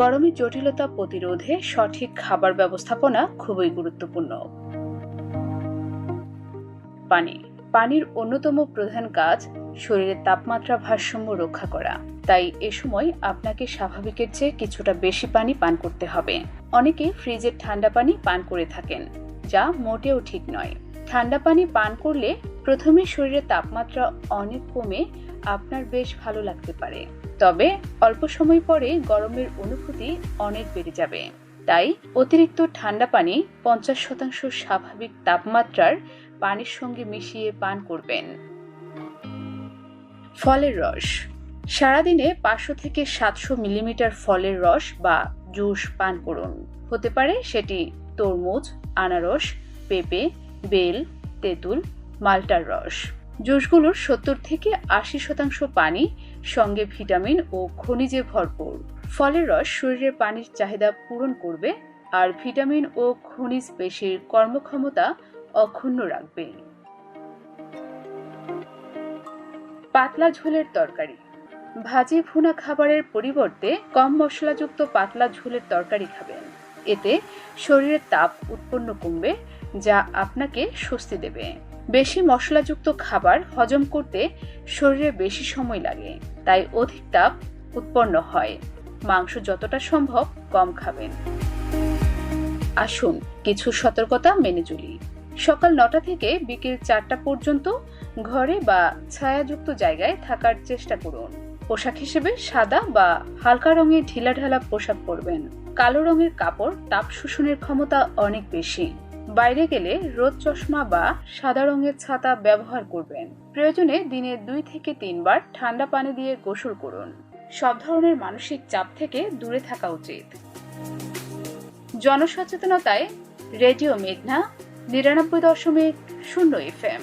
গরমের জটিলতা প্রতিরোধে সঠিক খাবার ব্যবস্থাপনা খুবই গুরুত্বপূর্ণ। পানি। পানির অন্যতম প্রধান কাজ শরীরের তাপমাত্রা ভারসাম্য রক্ষা করা। তাই এ সময় আপনাকে স্বাভাবিকের চেয়ে কিছুটা বেশি পানি পান করতে হবে। অনেকে ফ্রিজের ঠান্ডা পানি পান করে থাকেন, যা মোটেও ঠিক নয়। ঠান্ডা পানি পান করলে প্রথমে শরীরের তাপমাত্রা অনেক কমে আপনার বেশ ভালো লাগতে পারে। তবে অল্প সময় পরে গরমের অনুভূতি অনেক বেড়ে যাবে। তাই অতিরিক্ত ঠান্ডা পানি পঞ্চাশ শতাংশ স্বাভাবিক তাপমাত্রার পানির সঙ্গে মিশিয়ে পান করবেন। ফলের রস। সারাদিনে পাঁচশো থেকে সাতশো মিলিমিটার ফলের রস বা জুস পান করুন। হতে পারে সেটি তরমুজ, আনারস, পেঁপে, বেল, তেঁতুল মাল্টার রস। জুসগুলোর সত্তর থেকে আশি শতাংশ পানি, সঙ্গে ভিটামিন ও খনিজে ভরপুর। ফলের রস শরীরের পানির চাহিদা পূরণ করবে আর ভিটামিন ও খনিজ পেশির কর্মক্ষমতা অক্ষুণ্ণ রাখবে। পাতলা ঝোলের তরকারি। ভাজি ভুনা খাবারের পরিবর্তে কম মশলাযুক্ত পাতলা ঝোলের তরকারি খাবেন। এতে শরীরের তাপ উৎপন্ন কমবে, যা আপনাকে স্বস্তি দেবে। বেশি মশলাযুক্ত খাবার হজম করতে শরীরে বেশি সময় লাগে, তাই অধিক তাপ উৎপন্ন হয়। মাংস যতটা সম্ভব কম খাবেন। আসুন কিছু সতর্কতা মেনে চলি। সকাল নটা থেকে বিকেল চারটা পর্যন্ত ঘরে বা ছায়াযুক্ত জায়গায় থাকার চেষ্টা করুন। পোশাক হিসেবে সাদা বা হালকা রঙের ঢিলাঢালা পোশাক পরবেন। কালো রঙের কাপড় তাপ শোষণের ক্ষমতা অনেক বেশি। বাইরে গেলে রোদ চশমা বা সাদা রঙের ছাতা ব্যবহার করবেন। প্রয়োজনে দিনে দুই থেকে তিনবার ঠান্ডা পানি দিয়ে গোসল করুন। সব ধরনের মানসিক চাপ থেকে দূরে থাকা উচিত। জনসচেতনতায় রেডিও মেঘনা, নিরানব্বই দশমিক শূন্য এফএম।